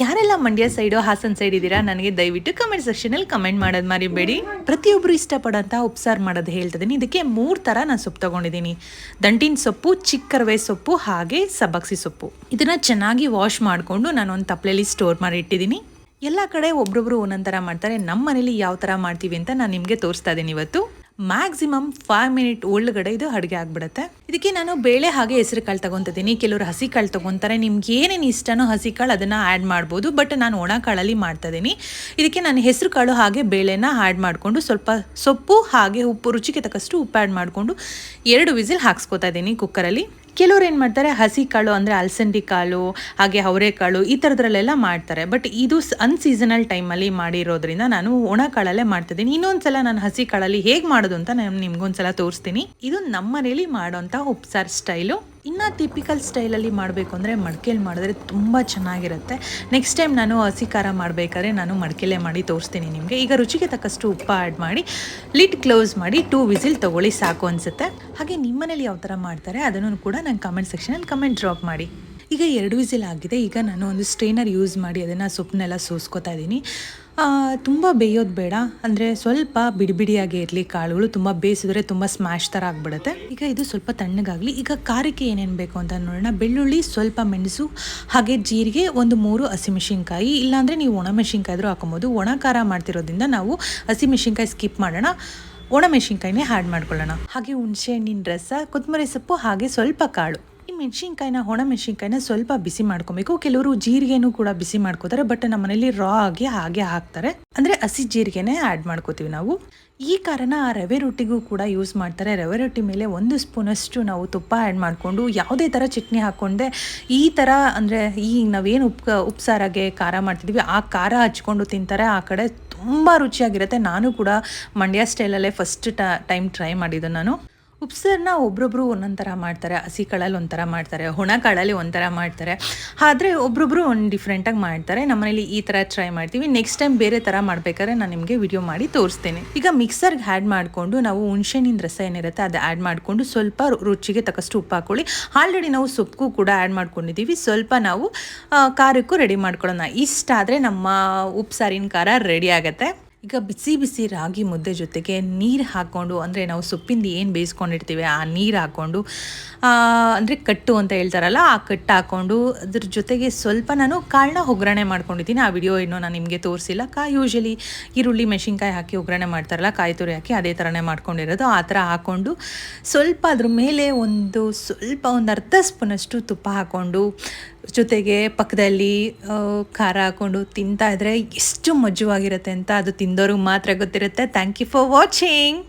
ಯಾರೆಲ್ಲ Mandya side Haasan side ಇದ್ದೀರಾ, ನನಗೆ ದಯವಿಟ್ಟು ಕಮೆಂಟ್ ಸೆಕ್ಷನಲ್ಲಿ ಕಮೆಂಟ್ ಮಾಡೋದು ಮರಿಬೇಡಿ ಪ್ರತಿಯೊಬ್ಬರು ಇಷ್ಟಪಡೋಂಥ ಉಪ್ಸಾರು ಮಾಡೋದು ಹೇಳ್ತಿದ್ದೀನಿ. ಇದಕ್ಕೆ ಮೂರು ಥರ ನಾನು ಸೊಪ್ಪು ತೊಗೊಂಡಿದ್ದೀನಿ. ದಂಟಿನ ಸೊಪ್ಪು, ಚಿಕ್ಕರ್ವೆ ಸೊಪ್ಪು, ಹಾಗೆ ಸಬ್ಬಕ್ಸಿ ಸೊಪ್ಪು. ಇದನ್ನು ಚೆನ್ನಾಗಿ ವಾಶ್ ಮಾಡಿಕೊಂಡು ನಾನು ಒಂದು ತಪ್ಪಲೆಯಲ್ಲಿ ಸ್ಟೋರ್ ಮಾಡಿ ಇಟ್ಟಿದ್ದೀನಿ. ಎಲ್ಲ ಕಡೆ ಒಬ್ರೊಬ್ರು ಒಂದೊಂದು ಥರ ಮಾಡ್ತಾರೆ. ನಮ್ಮ ಮನೇಲಿ ಯಾವ ಥರ ಮಾಡ್ತೀವಿ ಅಂತ ನಾನು ನಿಮಗೆ ತೋರಿಸ್ತಾ ಇದ್ದೀನಿ ಇವತ್ತು. ಮ್ಯಾಕ್ಸಿಮಮ್ ಫೈವ್ ಮಿನಿಟ್ ಒಳಗಡೆ ಇದು ಅಡುಗೆ ಆಗಿಬಿಡುತ್ತೆ. ಇದಕ್ಕೆ ನಾನು ಬೇಳೆ ಹಾಗೆ ಹೆಸರು ಕಾಳು ತಗೊತಿದ್ದೀನಿ. ಕೆಲವರು ಹಸಿ ಕಾಳು ತೊಗೊತಾರೆ. ನಿಮ್ಗೆ ಏನೇನು ಇಷ್ಟನೋ ಹಸಿ ಕಾಳು ಅದನ್ನು ಆ್ಯಡ್ ಮಾಡ್ಬೋದು. ಬಟ್ ನಾನು ಒಣ ಕಾಳಲ್ಲಿ ಮಾಡ್ತಾ ಇದ್ದೀನಿ ಇದಕ್ಕೆ ನಾನು ಹೆಸರು ಕಾಳು ಹಾಗೆ ಬೇಳೆನ ಆ್ಯಡ್ ಮಾಡಿಕೊಂಡು ಸ್ವಲ್ಪ ಸೊಪ್ಪು ಹಾಗೆ ಉಪ್ಪು ರುಚಿಗೆ ತಕ್ಕಷ್ಟು ಉಪ್ಪು ಆ್ಯಡ್ ಮಾಡಿಕೊಂಡು ಎರಡು ವಿಸಿಲ್ ಹಾಕ್ಸ್ಕೊತಾ ಇದ್ದೀನಿ ಕುಕ್ಕರಲ್ಲಿ ಕೆಲವ್ರು ಏನು ಮಾಡ್ತಾರೆ ಹಸಿ ಕಾಳು ಅಂದರೆ ಅಲಸಂದಿ ಕಾಳು, ಹಾಗೆ ಅವರೆಕಾಳು ಈ ಥರದ್ರಲ್ಲೆಲ್ಲ ಮಾಡ್ತಾರೆ. ಬಟ್ ಇದು ಅನ್ಸೀಸನಲ್ ಟೈಮಲ್ಲಿ ಮಾಡಿರೋದ್ರಿಂದ ನಾನು ಒಣ ಕಾಳಲ್ಲೇ ಮಾಡ್ತಿದ್ದೀನಿ. ಇನ್ನೊಂದು ಸಲ ನಾನು ಹಸಿ ಕಾಳಲ್ಲಿ ಹೇಗೆ ಮಾಡೋದು ಅಂತ ನಾನು ನಿಮ್ಗೊಂದ್ಸಲ ತೋರಿಸ್ತೀನಿ. ಇದು ನಮ್ಮ ಮನೇಲಿ ಮಾಡೋಂಥ ಉಪ್ಸಾರ್ ಸ್ಟೈಲು ಇನ್ನು ಟಿಪಿಕಲ್ ಸ್ಟೈಲಲ್ಲಿ ಮಾಡಬೇಕು ಅಂದರೆ ಮಡಿಕೆಲಿ ಮಾಡಿದ್ರೆ ತುಂಬ ಚೆನ್ನಾಗಿರುತ್ತೆ. ನೆಕ್ಸ್ಟ್ ಟೈಮ್ ನಾನು ಹಸಿ ಖಾರ ಮಾಡಬೇಕಾದ್ರೆ ನಾನು ಮಡಿಕೆಲೇ ಮಾಡಿ ತೋರಿಸ್ತೀನಿ ನಿಮಗೆ. ಈಗ ರುಚಿಗೆ ತಕ್ಕಷ್ಟು ಉಪ್ಪು ಆ್ಯಡ್ ಮಾಡಿ ಲಿಡ್ ಕ್ಲೋಸ್ ಮಾಡಿ ಟೂ ವಿಸಿಲ್ ತೊಗೊಳ್ಳಿ ಸಾಕು ಅನಿಸುತ್ತೆ. ಹಾಗೆ ನಿಮ್ಮನೇಲಿ ಯಾವ ಥರ ಮಾಡ್ತಾರೆ ಅದನ್ನು ಕೂಡ ನಂಗೆ ಕಮೆಂಟ್ ಸೆಕ್ಷನಲ್ಲಿ ಕಮೆಂಟ್ ಡ್ರಾಪ್ ಮಾಡಿ. ಈಗ ಎರಡು ವಿಸಿಲ್ ಆಗಿದೆ. ಈಗ ನಾನು ಒಂದು ಸ್ಟ್ರೈನರ್ ಯೂಸ್ ಮಾಡಿ ಅದನ್ನು ಸೊಪ್ಪನ್ನೆಲ್ಲ ಸೋಸ್ಕೋತಾ ಇದ್ದೀನಿ. ತುಂಬ ಬೇಯೋದು ಬೇಡ. ಅಂದರೆ ಸ್ವಲ್ಪ ಬಿಡಿ ಬಿಡಿಯಾಗಿ ಇರಲಿ, ಕಾಳುಗಳು ತುಂಬ ಬೇಯಿಸಿದ್ರೆ ತುಂಬ ಸ್ಮ್ಯಾಶ್ ಥರ ಆಗಿಬಿಡುತ್ತೆ. ಈಗ ಇದು ಸ್ವಲ್ಪ ತಣ್ಣಗಾಗಲಿ. ಈಗ ಖಾರಕ್ಕೆ ಏನೇನು ಬೇಕು ಅಂತ ನೋಡೋಣ. ಬೆಳ್ಳುಳ್ಳಿ, ಸ್ವಲ್ಪ ಮೆಣಸು, ಹಾಗೆ ಜೀರಿಗೆ, ಒಂದು ಮೂರು ಹಸಿಮೆಣಸಿನ್ಕಾಯಿ ಇಲ್ಲಾಂದರೆ ನೀವು ಒಣಮೆಣಸಿನ್ಕಾಯಿ ಆದರೂ ಹಾಕೊಬೋದು. ಒಣ ಖಾರ ಮಾಡ್ತಿರೋದ್ರಿಂದ ನಾವು ಹಸಿಮೆಣಸಿನ್ಕಾಯಿ ಸ್ಕಿಪ್ ಮಾಡೋಣ. ಒಣ ಮೆಣಸಿನ್ಕಾಯಿನೇ ಆ್ಯಡ್ ಮಾಡ್ಕೊಳ್ಳೋಣ. ಹಾಗೆ ಹುಣಸೆ ಹಣ್ಣಿನ ರಸ ಕೊತ್ತಂಬರಿ ಸೊಪ್ಪು, ಹಾಗೆ ಸ್ವಲ್ಪ ಕಾಳು. ಮೆಣಸಿನ್ಕಾಯಿನ, ಒಣ ಮೆಣಸಿನ್ಕಾಯಿನ ಸ್ವಲ್ಪ ಬಿಸಿ ಮಾಡ್ಕೊಬೇಕು. ಕೆಲವರು ಜೀರಿಗೆನೂ ಕೂಡ ಬಿಸಿ ಮಾಡ್ಕೋತಾರೆ, ಬಟ್ ನಮ್ಮ ಮನೇಲಿ ರಾ ಆಗಿ ಹಾಗೆ ಹಾಕ್ತಾರೆ. ಅಂದರೆ ಹಸಿ ಜೀರಿಗೆನೇ ಆ್ಯಡ್ ಮಾಡ್ಕೋತೀವಿ ನಾವು. ಈ ಕಾರಣ ರವೆ ರೊಟ್ಟಿಗೂ ಕೂಡ ಯೂಸ್ ಮಾಡ್ತಾರೆ. ರವೆ ರೊಟ್ಟಿ ಮೇಲೆ ಒಂದು ಸ್ಪೂನಷ್ಟು ನಾವು ತುಪ್ಪ ಆ್ಯಡ್ ಮಾಡಿಕೊಂಡು, ಯಾವುದೇ ಥರ ಚಟ್ನಿ ಹಾಕ್ಕೊಂಡೆ, ಈ ಥರ ಅಂದರೆ ಈ ನಾವೇನು ಉಪ್, ಉಪ್ಸಾರಾಗೆ ಖಾರ ಮಾಡ್ತಿದ್ವಿ, ಆ ಖಾರ ಹಚ್ಕೊಂಡು ತಿಂತಾರೆ. ಆ ಕಡೆ ತುಂಬ ರುಚಿಯಾಗಿರುತ್ತೆ. ನಾನು ಕೂಡ ಮಂಡ್ಯ ಸ್ಟೈಲಲ್ಲೇ ಫಸ್ಟ್ ಟೈಮ್ ಟ್ರೈ ಮಾಡಿದ್ದು ನಾನು. ಉಪ್ಸರ್ನ ಒಬ್ರೊಬ್ರು ಒಂದೊಂದು ಥರ ಮಾಡ್ತಾರೆ, ಹಸಿ ಕಾಳಲ್ಲಿ ಒಂಥರ ಮಾಡ್ತಾರೆ, ಒಣ ಕಾಳಲ್ಲಿ ಒಂಥರ ಮಾಡ್ತಾರೆ. ಆದರೆ ಒಬ್ರೊಬ್ರು ಒಂದು ಡಿಫ್ರೆಂಟಾಗಿ ಮಾಡ್ತಾರೆ. ನಮ್ಮನೇಲಿ ಈ ಥರ ಟ್ರೈ ಮಾಡ್ತೀವಿ. ನೆಕ್ಸ್ಟ್ ಟೈಮ್ ಬೇರೆ ಥರ ಮಾಡಬೇಕಾದ್ರೆ ನಾನು ನಿಮಗೆ ವಿಡಿಯೋ ಮಾಡಿ ತೋರಿಸ್ತೇನೆ. ಈಗ ಮಿಕ್ಸರ್ಗೆ ಆ್ಯಡ್ ಮಾಡಿಕೊಂಡು ನಾವು ಹುಣ್ಸೆಣ್ಣಿನ ರಸ ಏನಿರುತ್ತೆ ಅದು ಆ್ಯಡ್ ಮಾಡಿಕೊಂಡು ಸ್ವಲ್ಪ ರುಚಿಗೆ ತಕ್ಕಷ್ಟು ಉಪ್ಪು ಹಾಕೊಳ್ಳಿ. ಆಲ್ರೆಡಿ ನಾವು ಸೊಪ್ಪು ಕೂಡ ಆ್ಯಡ್ ಮಾಡ್ಕೊಂಡಿದ್ದೀವಿ ಸ್ವಲ್ಪ ನಾವು ಖಾರಕ್ಕೂ ರೆಡಿ ಮಾಡ್ಕೊಳ್ಳೋಣ. ಇಷ್ಟಾದರೆ ನಮ್ಮ ಉಪ್ಸಾರಿನ ಖಾರ ರೆಡಿ ಆಗುತ್ತೆ. ಈಗ ಬಿಸಿ ಬಿಸಿ ರಾಗಿ ಮುದ್ದೆ ಜೊತೆಗೆ ನೀರು ಹಾಕ್ಕೊಂಡು, ಅಂದರೆ ನಾವು ಸೊಪ್ಪಿಂದ ಏನು ಬೇಯಿಸ್ಕೊಂಡಿರ್ತೀವಿ, ಆ ನೀರು ಹಾಕ್ಕೊಂಡು ಅಂದರೆ ಕಟ್ಟು ಅಂತ ಹೇಳ್ತಾರಲ್ಲ, ಆ ಕಟ್ಟು ಹಾಕ್ಕೊಂಡು ಅದ್ರ ಜೊತೆಗೆ ಸ್ವಲ್ಪ ನಾನು ಕಾಳನ್ನ ಒಗ್ಗರಣೆ ಮಾಡ್ಕೊಂಡಿದ್ದೀನಿ. ಆ ವಿಡಿಯೋ ಇನ್ನೂ ನಾನು ನಿಮಗೆ ತೋರಿಸಿಲ್ಲ. ಕಾಯಿ ಯೂಶಲಿ ಈರುಳ್ಳಿ, ಮೆಣಸಿನ್ಕಾಯಿ ಹಾಕಿ ಒಗ್ಗರಣೆ ಮಾಡ್ತಾರಲ್ಲ, ಕಾಯಿ ತುರಿ ಹಾಕಿ ಅದೇ ಥರನೇ ಮಾಡ್ಕೊಂಡಿರೋದು. ಆ ಥರ ಹಾಕ್ಕೊಂಡು ಸ್ವಲ್ಪ ಅದ್ರ ಮೇಲೆ ಒಂದು, ಸ್ವಲ್ಪ ಒಂದು ಅರ್ಧ ಸ್ಪೂನಷ್ಟು ತುಪ್ಪ ಹಾಕ್ಕೊಂಡು ಜೊತೆಗೆ ಪಕ್ಕದಲ್ಲಿ ಖಾರ ಹಾಕ್ಕೊಂಡು ತಿಂತಾ ಇದ್ರೆ ಎಷ್ಟು ಮಜವಾಗಿರುತ್ತೆ ಅಂತ ಅದು ತಿಂದವ್ರಿಗೆ ಮಾತ್ರ ಗೊತ್ತಿರುತ್ತೆ. Thank you for watching